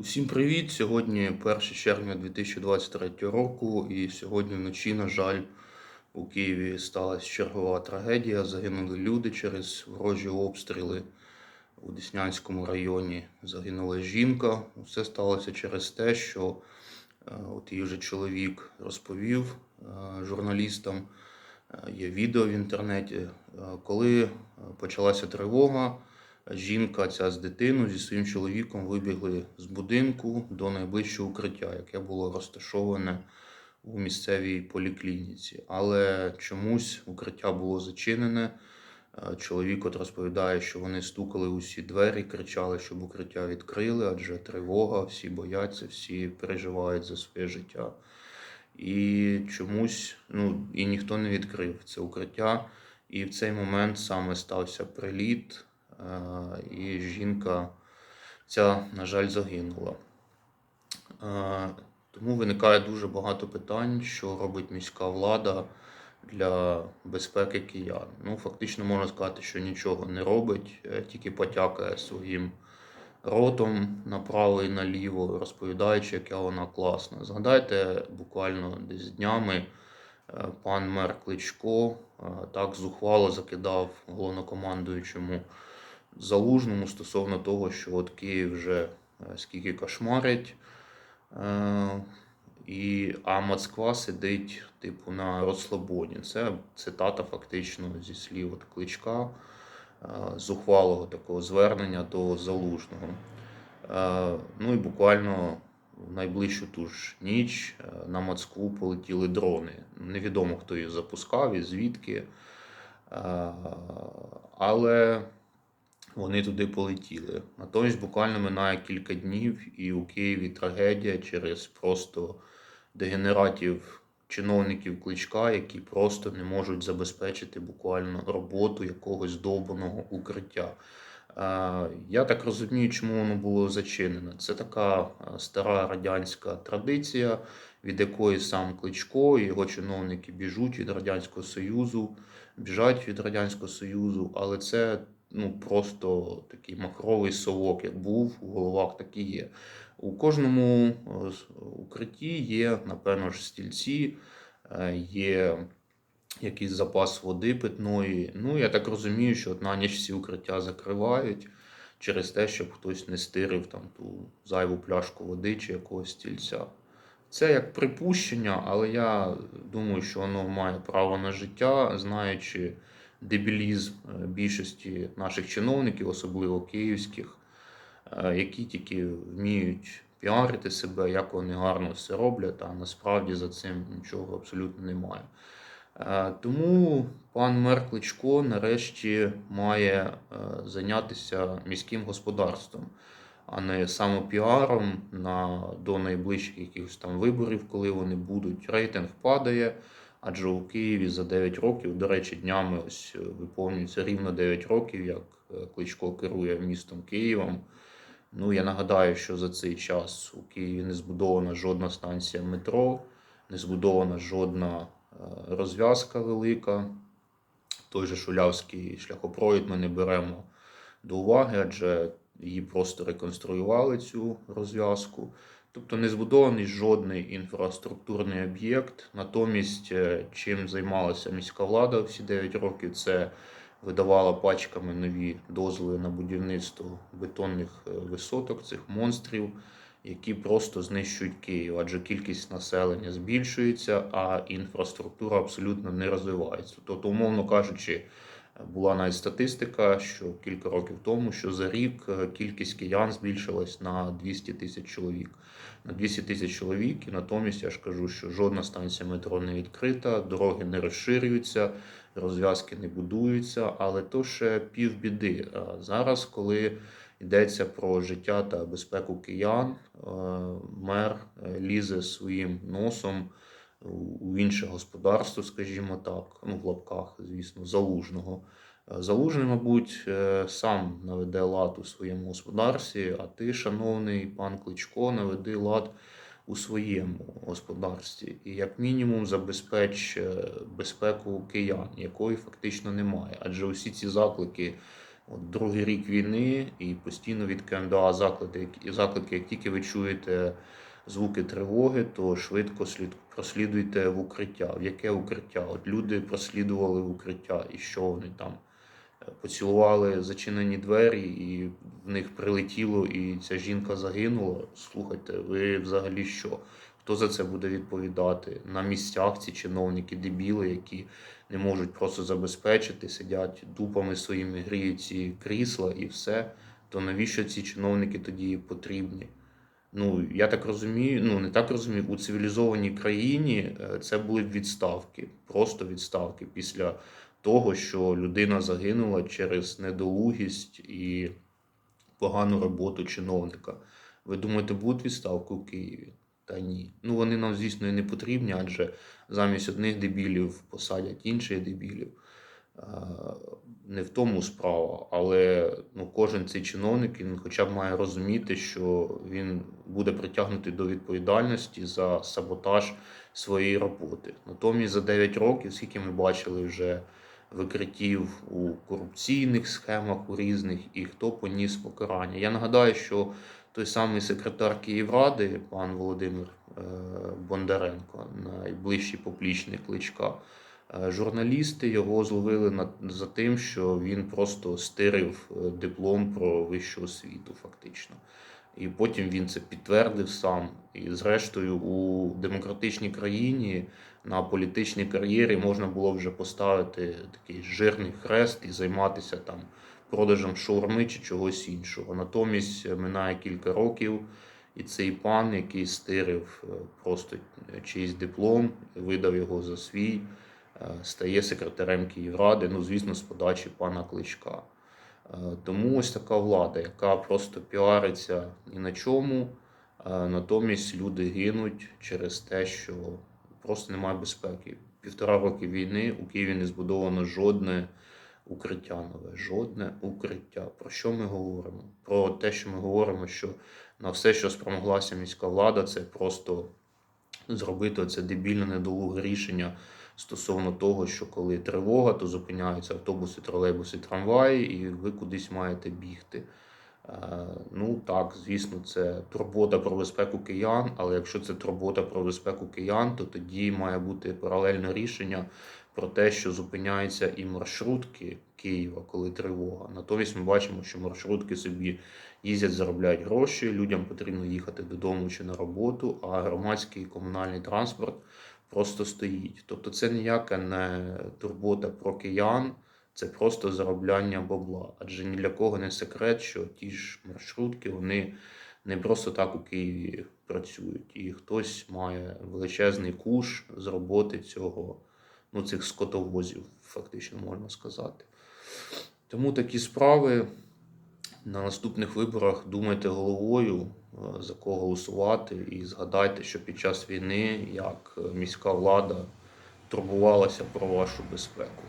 Усім привіт! Сьогодні 1 червня 2023 року, і сьогодні вночі, на жаль, у Києві сталася чергова трагедія. Загинули люди через ворожі обстріли у Деснянському районі. Загинула жінка. Все сталося через те, що е, от її вже чоловік розповів е, журналістам. Е, Є відео в інтернеті. Коли почалася тривога, жінка ця з дитиною зі своїм чоловіком вибігли з будинку до найближчого укриття, яке було розташоване у місцевій поліклініці. Але чомусь укриття було зачинене. Е, Чоловік от розповідає, що вони стукали у всі двері, кричали, щоб укриття відкрили, адже тривога, всі бояться, всі переживають за своє життя. І чомусь ну, і ніхто не відкрив це укриття. І в цей момент саме стався приліт, і жінка ця, на жаль, загинула. Е, Тому виникає дуже багато питань, що робить міська влада для безпеки киян. Ну, фактично можна сказати, що нічого не робить, е, тільки потякає своїм ротом направо і наліво, розповідаючи, яка вона класна. Згадайте, буквально десь днями е, пан мер Кличко е, так зухвало закидав головнокомандуючому залужному стосовно того, що от Київ вже е, скільки кошмарить. Е, і, а Москва сидить, типу, на розслабоні. Це цитата фактично зі слів от кличка е, зухвалого такого звернення до залужного. Ну і буквально в найближчу ту ж ніч на Москву полетіли дрони. Невідомо, хто їх запускав і звідки. Але вони туди полетіли. Натомість буквально минає кілька днів, і у Києві трагедія через просто дегенератів чиновників кличка, які просто не можуть забезпечити буквально роботу якогось довбаного укриття. Е, Я так розумію, чому воно було зачинено. Це така е, стара радянська традиція, від якої сам Кличко і його чиновники біжуть від Радянського Союзу, біжать від Радянського Союзу, але це ну, просто такий махровий совок, як був у головах, так і є. У кожному е, укритті є, напевно ж, стільці, е, є якийсь запас води питної. Ну, я так розумію, що от на ніч всі укриття закривають через те, щоб хтось не стирив там ту зайву пляшку води чи якогось стільця. Це як припущення, але я думаю, що воно має право на життя, знаючи дебілізм е, більшості наших чиновників, особливо київських, е, які тільки вміють піарити себе, як вони гарно все роблять, а насправді за цим нічого абсолютно немає. Е, Тому пан мер Кличко нарешті має зайнятися міським господарством, а не самопіаром на, до найближчих якихось там виборів, коли вони будуть. Рейтинг падає, адже у Києві за 9 років, до речі, днями ось е, виповнюється рівно 9 років, як е, Кличко керує містом Києвом. Ну, я нагадаю, що за цей час у Києві не збудована жодна станція метро, не збудована жодна е, розв'язка велика. Той же Шулявський шляхопровід ми не беремо до уваги, адже її просто реконструювали цю розв'язку. Тобто не збудований жодний інфраструктурний об'єкт. Натомість, е, чим займалася міська влада всі 9 років, це видавала пачками нові дозволи на будівництво бетонних е, висоток, цих монстрів, які просто знищують Київ, адже кількість населення збільшується, а інфраструктура абсолютно не розвивається. Тобто, умовно кажучи, була навіть статистика, що кілька років тому, що за рік е, кількість киян збільшилась на 200 тисяч чоловік. На 200 тисяч чоловік, і натомість я ж кажу, що жодна станція метро не відкрита, дороги не розширюються, розв'язки не будуються, але то ще півбіди. Зараз, коли йдеться про життя та безпеку киян, е, мер е, лізе своїм носом у- інше господарство, скажімо так, ну в лапках, звісно, залужного. Е, Залужний, мабуть, е, сам наведе лад у своєму господарстві, а ти, шановний пан Кличко, наведи лад у своєму господарстві. І як мінімум забезпеч е, безпеку киян, якої фактично немає. Адже усі ці заклики От другий рік війни і постійно від КМДА заклики, заклики, як тільки ви чуєте звуки тривоги, то швидко слід прослідуйте в укриття. В яке укриття? От люди прослідували в укриття, і що вони там? Е, Поцілували зачинені двері, і в них прилетіло, і ця жінка загинула. Слухайте, ви взагалі що? Хто за це буде відповідати? На місцях ці чиновники дебіли, які не можуть просто забезпечити, сидять дупами своїми, гріють ці крісла і все. То навіщо ці чиновники тоді потрібні? Ну, я так розумію, ну не так розумію, у цивілізованій країні е, це були б відставки, просто відставки після того, що людина загинула через недолугість і погану роботу чиновника. Ви думаєте, будуть відставки у Києві? Та ні. Ну вони нам, звісно, і не потрібні, адже замість одних дебілів посадять інших дебілів. Е, Не в тому справа, але ну, кожен цей чиновник він хоча б має розуміти, що він буде притягнутий до відповідальності за саботаж своєї роботи. Натомість за 9 років, скільки ми бачили вже викриттів у корупційних схемах у різних, і хто поніс покарання. Я нагадаю, що той самий секретар Київради, пан Володимир е, Бондаренко, найближчий поплічник Кличка. Е, Журналісти його зловили на, за тим, що він просто стирив е, диплом про вищу освіту, фактично. І потім він це підтвердив сам. І, зрештою, у демократичній країні на політичній кар'єрі можна було вже поставити такий жирний хрест і займатися там продажем шаурми чи чогось іншого. Натомість минає кілька років, і цей пан, який стирив е, просто чийсь диплом, видав його за свій, стає секретарем Київради, ну, звісно, з подачі пана Кличка. Е, Тому ось така влада, яка просто піариться ні на чому, е, натомість люди гинуть через те, що просто немає безпеки. Півтора роки війни у Києві не збудовано жодне укриття нове, жодне укриття. Про що ми говоримо? Про те, що ми говоримо, що на все, що спромоглася міська влада, це просто зробити це дебільне недолуге рішення стосовно того, що коли тривога, то зупиняються автобуси, тролейбуси, трамваї, і ви кудись маєте бігти. Е, Ну так, звісно, це турбота про безпеку киян, але якщо це турбота про безпеку киян, то тоді має бути паралельне рішення про те, що зупиняються і маршрутки Києва, коли тривога. Натомість ми бачимо, що маршрутки собі їздять, заробляють гроші, людям потрібно їхати додому чи на роботу, а громадський і комунальний транспорт просто стоїть. Тобто це ніяка не турбота про киян, це просто заробляння бабла. Адже ні для кого не секрет, що ті ж маршрутки вони не просто так у Києві працюють, і хтось має величезний куш з роботи цього, ну, цих скотовозів, фактично можна сказати. Тому такі справи на наступних виборах думайте головою, е, за кого голосувати, і згадайте, що під час війни як е, міська влада турбувалася про вашу безпеку.